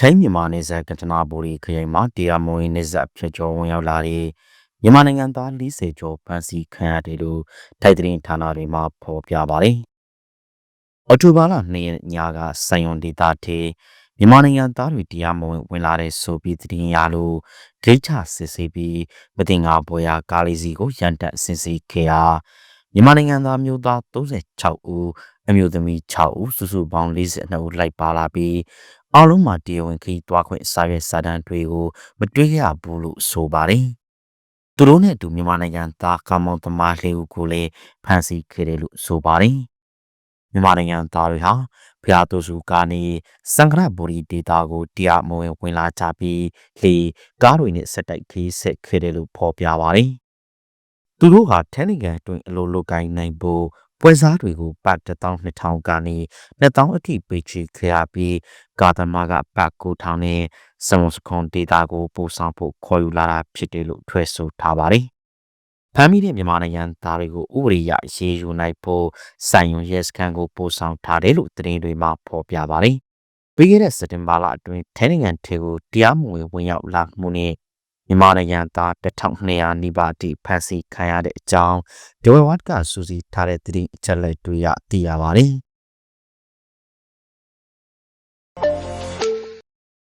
ထိုင်းမြန်မာနယ်စပ်ကတနာဘူရီခရိုင်မှာတရားမဝင်နယ်စပ်ဖြတ်ကျော်ဝင်ရောက်လာတဲ့မြန်မာနိုင်ငံသား40ကျော်ဖမ်းဆီးခံရတယ်လို့ထိုက်သတင်းဌာနတွေမှာဖော်ပြပါတယ်။အော်တိုဘာလ2ရက်ညကစိုင်ယွန်ဒေတာထေမြန်မာနိုင်ငံသားတွေတရားမဝင်ဝင်လာတဲ့ဆိုပြီးသတင်းရလို့ဂိတ်ချစစ်ဆေးပြီးမတင်ငါဘော်ရကားလေးစီကိုရန်တက်ဆင်းစီခဲ့ရာမြန်မာနိုင်ငံသားမျိုးသား36ဦးအမျိုးသမီး6ဦးစုစုပေါင်း42ဦးလိုက်ပါလာပြီး အားလုံးမှာတရားဝင်ခရီးသွားခွင့်စာရွက်စာတမ်းတွေကိုမတွေ့ရဘူးလို့ဆိုပါတယ်။သူတို့နဲ့အတူမြန်မာနိုင်ငံသားကမောင်သမားလေးဦးကိုလည်းဖမ်းဆီးခဲ့တယ်လို့ဆိုပါတယ်။မြန်မာနိုင်ငံသားတွေဟာဖျားသူစုကနေစံကရဘူရီဒေတာကိုတရားမဝင်ဝင်လာကြပြီးလေကားတွေနဲ့ဆက်တိုက်ခီးဆက်ခဲ့တယ်လို့ဖော်ပြပါတယ်။သူတို့ဟာထန်းနိုင်ငံအတွင်းအလိုလိုကိုင်းနိုင်ဖို့ ပွဲစားတွေကိုပတ်12000ကနေ2000အထိပေးချေခဲ့ရပြီးကာသမားကပတ်9000နဲ့စမုစခွန်ဒေတာကိုပို့ဆောင်ဖို့ခေါ်ယူလာတာဖြစ်တယ်လို့ထွက်ဆိုထားပါတယ်။ဖမ်းမိတဲ့မြန်မာနိုင်ငံသားတွေကိုဥပဒေရရေးယူနိုင်ဖို့စိုင်ယွန်ရဲစခန်းကိုပို့ဆောင်ထားတယ်လို့သတင်းတွေမှာဖော်ပြပါတယ်။ပြီးခဲ့တဲ့စက်တင်ဘာလအတွင်းထိုင်းနိုင်ငံထဲကိုတရားမဝင်ဝင်ရောက်လာမှုနဲ့ မြန်မာနိုင်ငံသား1200နီးပါးတိဖမ်းဆီးခံရတဲ့အကြောင်းဒဝဲဝတ်ကစူးစီးထားတဲ့သတင်းအချက်အလက်တွေရသိရပါတယ်